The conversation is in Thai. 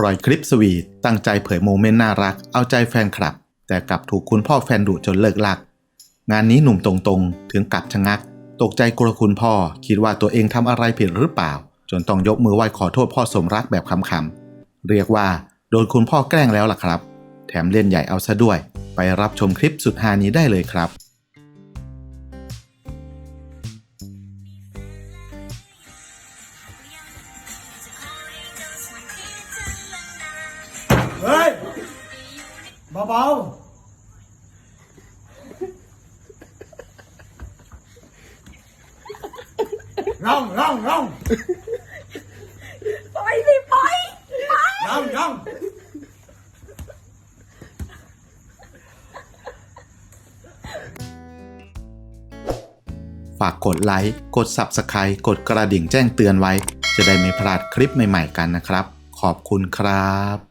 ปล่อยคลิปสวีทตั้งใจเผยโมเมนต์น่ารัก เอาใจแฟนคลับ แต่กลับถูกคุณพ่อแฟนดุจนเลิกลัก งานนี้หนุ่มตรงๆ ถึงกับชะงัก ตกใจกลัวคุณพ่อ คิดว่าตัวเองทำอะไรผิดหรือเปล่า จนต้องยกมือไหว้ขอโทษพ่อสมรักแบบคำๆเรียกว่าโดนคุณพ่อแกล้งแล้วล่ะครับ แถมเล่นใหญ่เอาซะด้วย ไปรับชมคลิปสุดฮานี้ได้เลยครับ เบาๆร่องร่องร่องปล่อยสิปล่อยปล่อยร่องร่องฝากกดไลค์ กด Subscribe กดกระดิ่งแจ้งเตือนไว้ จะได้ไม่พลาดคลิปใหม่ ๆ กันนะครับ ขอบคุณครับ